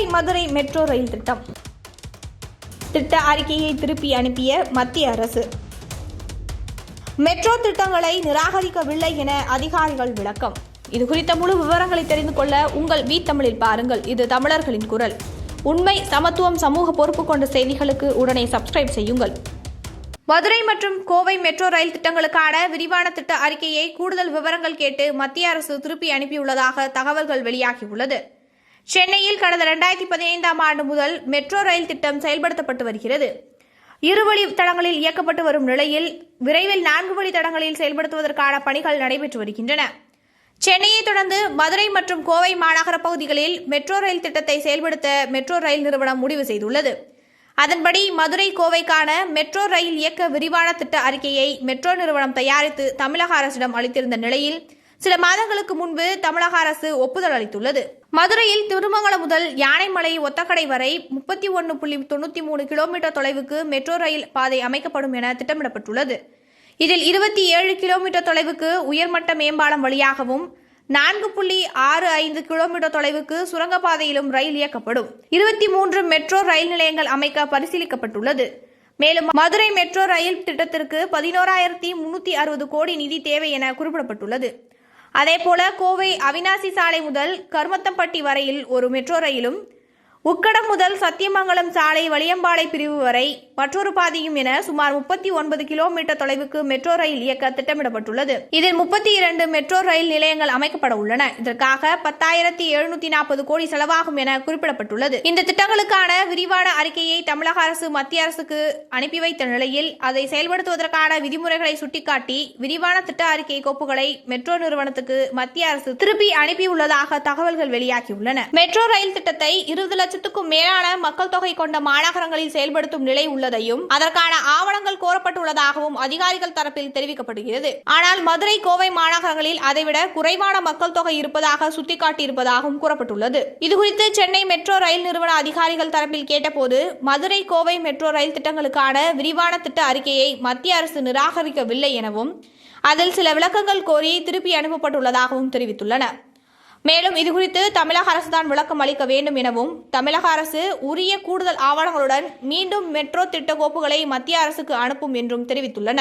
Kovai Madurai metro rail திட்டம். திட்ட அறிக்கையை திருப்பி அனுப்பிய மத்திய அரசு. மெட்ரோ திட்டங்களை நிராகரிக்கவில்லை என அதிகாரிகள் விளக்கம். இது குறித்த முழு விவரங்களை தெரிந்து கொள்ள உங்கள் வி தமிழில் பாருங்கள். இது தமிழர்களின் குரல். உண்மை சமத்துவம் சமூக பொறுப்பு கொண்ட செய்திகளுக்கு உடனே சப்ஸ்கிரைப் செய்யுங்கள். மதுரை மற்றும் கோவை மெட்ரோ ரயில் திட்டங்களுக்கான விரிவான திட்ட அறிக்கையை கூடுதல் விவரங்கள் கேட்டு மத்திய அரசு திருப்பி அனுப்பியுள்ளதாக தகவல்கள் வெளியாகியுள்ளது. சென்னையில் கடந்த இரண்டாயிரத்தி பதினைந்தாம் ஆண்டு முதல் மெட்ரோ ரயில் திட்டம் செயல்படுத்தப்பட்டு வருகிறது. இருவழி தடங்களில் இயக்கப்பட்டு வரும் நிலையில் விரைவில் நான்கு வழி தடங்களில் செயல்படுத்துவதற்கான பணிகள் நடைபெற்று வருகின்றன. சென்னையை தொடர்ந்து மதுரை மற்றும் கோவை மாநகர பகுதிகளில் மெட்ரோ ரயில் திட்டத்தை செயல்படுத்த மெட்ரோ ரயில் நிறுவனம் முடிவு செய்துள்ளது. அதன்படி மதுரை கோவைக்கான மெட்ரோ ரயில் இயக்க விரிவான திட்ட அறிக்கையை மெட்ரோ நிறுவனம் தயாரித்து தமிழக அரசிடம் அளித்திருந்த நிலையில் சில மாதங்களுக்கு முன்பு தமிழக அரசு ஒப்புதல் அளித்துள்ளது. மதுரையில் திருமங்கலம் முதல் யானைமலை ஒத்தக்கடை வரை முப்பத்தி ஒன்று புள்ளி தொண்ணூற்றி மூணு கிலோமீட்டர் தொலைவுக்கு மெட்ரோ ரயில் பாதை அமைக்கப்படும் என திட்டமிடப்பட்டுள்ளது. இதில் இருபத்தி ஏழு கிலோமீட்டர் தொலைவுக்கு உயர்மட்ட மேம்பாலம் வழியாகவும் நான்கு புள்ளி ஆறு ஐந்து கிலோமீட்டர் தொலைவுக்கு சுரங்கப்பாதையிலும் ரயில் இயக்கப்படும். இருபத்தி மூன்று மெட்ரோ ரயில் நிலையங்கள் அமைக்க பரிசீலிக்கப்பட்டுள்ளது. மேலும் மதுரை மெட்ரோ ரயில் திட்டத்திற்கு பதினோராயிரத்தி முன்னூத்தி அறுபது கோடி நிதி தேவை என குறிப்பிடப்பட்டுள்ளது. அதேபோல கோவை அவினாசி சாலை முதல் கருமத்தம்பட்டி வரையில் ஒரு மெட்ரோ ரயிலும் உக்கடம் முதல் சத்தியமங்கலம் சாலை வளியம்பாளை பிரிவு வரை மற்றொரு பாதையும் என சுமார் முப்பத்தி ஒன்பது கிலோமீட்டர் தொலைவுக்கு மெட்ரோ ரயில் இயக்க திட்டமிடப்பட்டுள்ளது. இதில் முப்பத்தி இரண்டு மெட்ரோ ரயில் நிலையங்கள் அமைக்கப்பட உள்ளன. இதற்காக பத்தாயிரத்தி எழுநூத்தி நாற்பது கோடி செலவாகும் என குறிப்பிடப்பட்டுள்ளது. இந்த திட்டங்களுக்கான விரிவான அறிக்கையை தமிழக அரசு மத்திய அரசுக்கு அனுப்பி வைத்த நிலையில் அதை செயல்படுத்துவதற்கான விதிமுறைகளை சுட்டிக்காட்டி விரிவான திட்ட அறிக்கை கோப்புகளை மெட்ரோ நிறுவனத்துக்கு மத்திய அரசு திருப்பி அனுப்பியுள்ளதாக தகவல்கள் வெளியாகியுள்ளன. மெட்ரோ ரயில் திட்டத்தை இருபது லட்சத்துக்கும் மேலான மக்கள் தொகை கொண்ட மாநகரங்களில் செயல்படுத்தும் நிலை உள்ளதையும் அதற்கான ஆவணங்கள் கோரப்பட்டுள்ளதாகவும் அதிகாரிகள் தரப்பில் தெரிவிக்கப்படுகிறது. ஆனால் மதுரை கோவை மாநகரங்களில் அதைவிட குறைவான மக்கள் தொகை இருப்பதாக சுட்டிக்காட்டியிருப்பதாகவும் கூறப்பட்டுள்ளது. இதுகுறித்து சென்னை மெட்ரோ ரயில் நிறுவன அதிகாரிகள் தரப்பில் கேட்டபோது மதுரை கோவை மெட்ரோ ரயில் திட்டங்களுக்கான விரிவான திட்ட அறிக்கையை மத்திய அரசு நிராகரிக்கவில்லை எனவும் அதில் சில விளக்கங்கள் கோரி திருப்பி அனுப்பப்பட்டுள்ளதாகவும் தெரிவித்துள்ளன. மேலும் இதுகுறித்து தமிழக அரசு தான் விளக்கம் அளிக்க வேண்டும் எனவும் தமிழக அரசு உரிய கூடுதல் ஆவணங்களுடன் மீண்டும் மெட்ரோ திட்ட கோப்புகளை மத்திய அரசுக்கு அனுப்பும் என்றும் தெரிவித்துள்ளன.